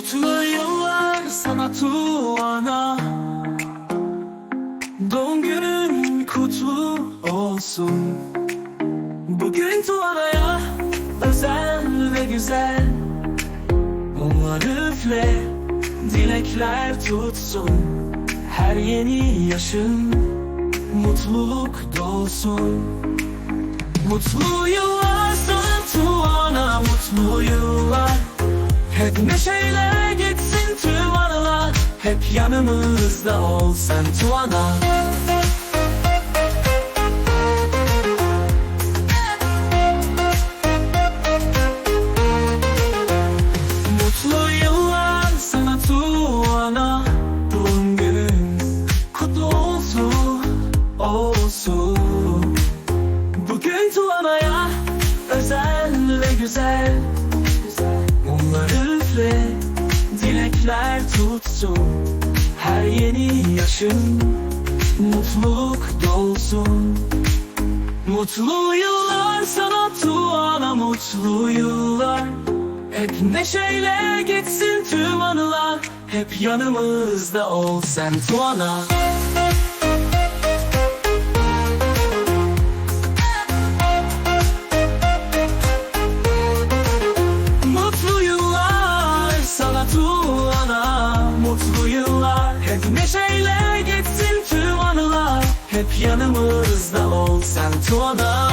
Mutlu yıllar sana Tuana. Doğum günün kutlu olsun. Bugün Tuana'ya özel ve güzel. Mumlar üfle, dilekler tutsun. Her yeni yaşın mutluluk dolsun. Mutlu yıllar neşeyle gitsin tüm anılar Hep yanımızda ol sen Tuana Mutlu yıllar sana Tuana Doğum günün kutlu olsun, olsun. Bugün Tuana'ya özel ve güzel. Mumlar üfle, dilekler tutsun. Her yeni yaşın mutluluk dolsun. Mutlu yıllar sana Tuana mutlu yıllar. Hep neşeyle geçsin tüm anılar. Hep yanımızda ol sen Tuana Hep yanımızda ol sen Tuana